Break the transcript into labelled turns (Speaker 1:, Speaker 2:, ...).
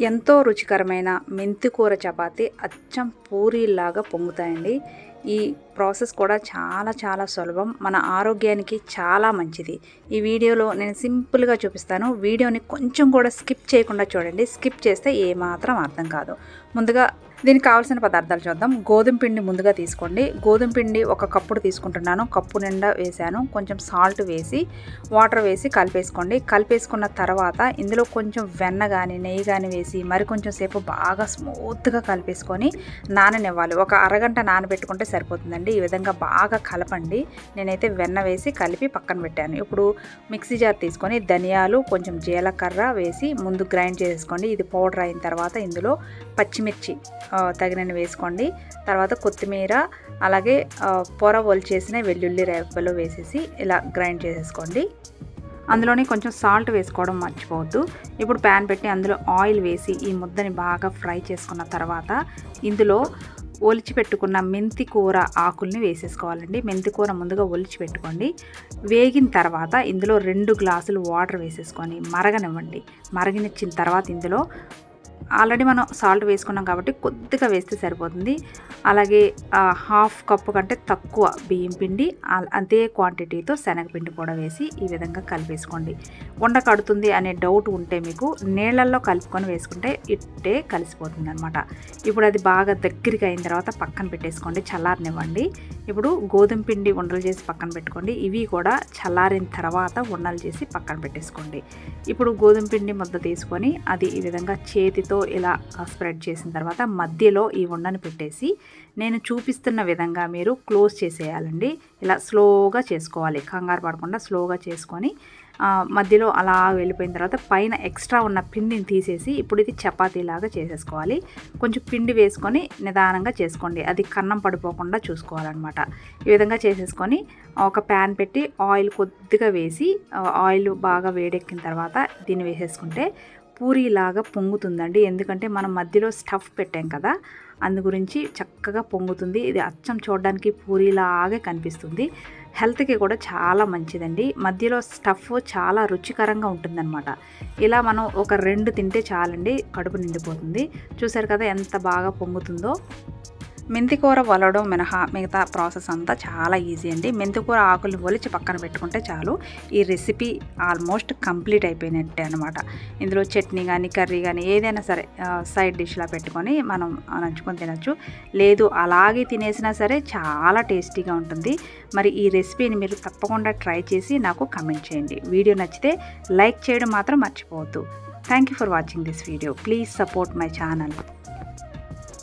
Speaker 1: ఎంతో రుచికరమైన మెంతి కూర చపాతీ అచ్చం పూరీలాగా పొంగుతాయండి. ఈ ప్రాసెస్ కూడా చాలా చాలా సులభం. మన ఆరోగ్యానికి చాలా మంచిది. ఈ వీడియోలో నేను సింపుల్గా చూపిస్తాను. వీడియోని కొంచెం కూడా స్కిప్ చేయకుండా చూడండి. స్కిప్ చేస్తే ఏమాత్రం అర్థం కాదు. ముందుగా దీనికి కావాల్సిన పదార్థాలు చూద్దాం. గోధుమ పిండి ముందుగా తీసుకోండి. గోధుమ పిండి ఒక కప్పుడు తీసుకుంటున్నాను. కప్పు నిండా వేసాను. కొంచెం సాల్ట్ వేసి వాటర్ వేసి కలిపేసుకోండి. కలిపేసుకున్న తర్వాత ఇందులో కొంచెం వెన్న కానీ నెయ్యి కానీ వేసి మరి కొంచెం సేపు బాగా స్మూత్గా కలిపేసుకొని నాననివ్వాలి. ఒక అరగంట నానబెట్టుకుంటే సరిపోతుందండి. ఈ విధంగా బాగా కలపండి. నేనైతే వెన్న వేసి కలిపి పక్కన పెట్టాను. ఇప్పుడు మిక్సీ జార్ తీసుకొని ధనియాలు కొంచెం జీలకర్ర వేసి ముందు గ్రైండ్ చేసేసుకోండి. ఇది పౌడర్ అయిన తర్వాత ఇందులో పచ్చిమిర్చి ఆ, తగినన్ని వేసుకోండి. తర్వాత కొత్తిమీర అలాగే పొర ఒలిచేసిన వెల్లుల్లి రేపలు వేసేసి ఇలా గ్రైండ్ చేసేసుకోండి. అందులోనే కొంచెం సాల్ట్ వేసుకోవడం మర్చిపోవద్దు. ఇప్పుడు ప్యాన్ పెట్టి అందులో ఆయిల్ వేసి ఈ ముద్దని బాగా ఫ్రై చేసుకున్న తర్వాత ఇందులో ఒలిచి పెట్టుకున్న మెంతి కూర ఆకుల్ని వేసేసుకోవాలండి. మెంతి కూర ముందుగా ఒలిచి పెట్టుకోండి. వేగిన తర్వాత ఇందులో రెండు గ్లాసులు వాటర్ వేసేసుకొని మరగనివ్వండి. మరగనిచ్చిన తర్వాత ఇందులో ఆల్రెడీ మనం సాల్ట్ వేసుకున్నాం కాబట్టి కొద్దిగా వేస్తే సరిపోతుంది. అలాగే హాఫ్ కప్పు కంటే తక్కువ బియ్యం పిండి అదే క్వాంటిటీతో శనగపిండి కూడా వేసి ఈ విధంగా కలిపేసుకోండి. ఉండ కడుతుంది అనే డౌట్ ఉంటే మీకు నీళ్ళల్లో కలుపుకొని వేసుకుంటే ఇట్టే కలిసిపోతుంది అనమాట ఇప్పుడు అది బాగా దగ్గరికి అయిన తర్వాత పక్కన పెట్టేసుకోండి చల్లారనివ్వండి. ఇప్పుడు గోధుమ పిండి ఉండలు చేసి పక్కన పెట్టుకోండి. ఇవి కూడా చల్లారిన తర్వాత ఉండలు చేసి పక్కన పెట్టేసుకోండి. ఇప్పుడు గోధుమ పిండి ముద్ద తీసుకొని అది ఈ విధంగా చేతితో ఇలా స్ప్రెడ్ చేసిన తర్వాత మధ్యలో ఈ ఉండని పెట్టేసి నేను చూపిస్తున్న విధంగా మీరు క్లోజ్ చేసేయాలండి. ఇలా స్లోగా చేసుకోవాలి. కంగారు పడకుండా స్లోగా చేసుకొని మధ్యలో అలా వెళ్ళిపోయిన తర్వాత పైన ఎక్స్ట్రా ఉన్న పిండిని తీసేసి ఇప్పుడు ఇది చపాతీలాగా చేసేసుకోవాలి. కొంచెం పిండి వేసుకొని నిదానంగా చేసుకోండి. అది కన్నం పడిపోకుండా చూసుకోవాలన్నమాట. ఈ విధంగా చేసేసుకొని ఒక ప్యాన్ పెట్టి ఆయిల్ కొద్దిగా వేసి ఆయిల్ బాగా వేడెక్కిన తర్వాత దీన్ని వేసేసుకుంటే పూరీలాగా పొంగుతుందండి. ఎందుకంటే మనం మధ్యలో స్టఫ్ పెట్టాం కదా అందు గురించి చక్కగా పొంగుతుంది. ఇది అచ్చం చూడడానికి పూరీలాగే కనిపిస్తుంది. హెల్త్కి కూడా చాలా మంచిదండి. మధ్యలో స్టఫ్ చాలా రుచికరంగా ఉంటుందన్నమాట. ఇలా మనం ఒక రెండు తింటే చాలండి కడుపు నిండిపోతుంది. చూసారు కదా ఎంత బాగా పొంగుతుందో? మెంతికూర వలడం మినహా మిగతా ప్రాసెస్ అంతా చాలా ఈజీ అండి. మెంతికూర ఆకులు ఒలిచి పక్కన పెట్టుకుంటే చాలు. ఈ రెసిపీ ఆల్మోస్ట్ కంప్లీట్ అయిపోయినట్టే అనమాట ఇందులో చట్నీ కానీ కర్రీ కానీ ఏదైనా సరే సైడ్ డిష్లా పెట్టుకొని మనం నంచుకొని తినచ్చు. లేదు అలాగే తినేసినా సరే చాలా టేస్టీగా ఉంటుంది. మరి ఈ రెసిపీని మీరు తప్పకుండా ట్రై చేసి నాకు కమెంట్ చేయండి. వీడియో నచ్చితే లైక్ చేయడం మాత్రం మర్చిపోవద్దు. Thank you for watching this video please support my channel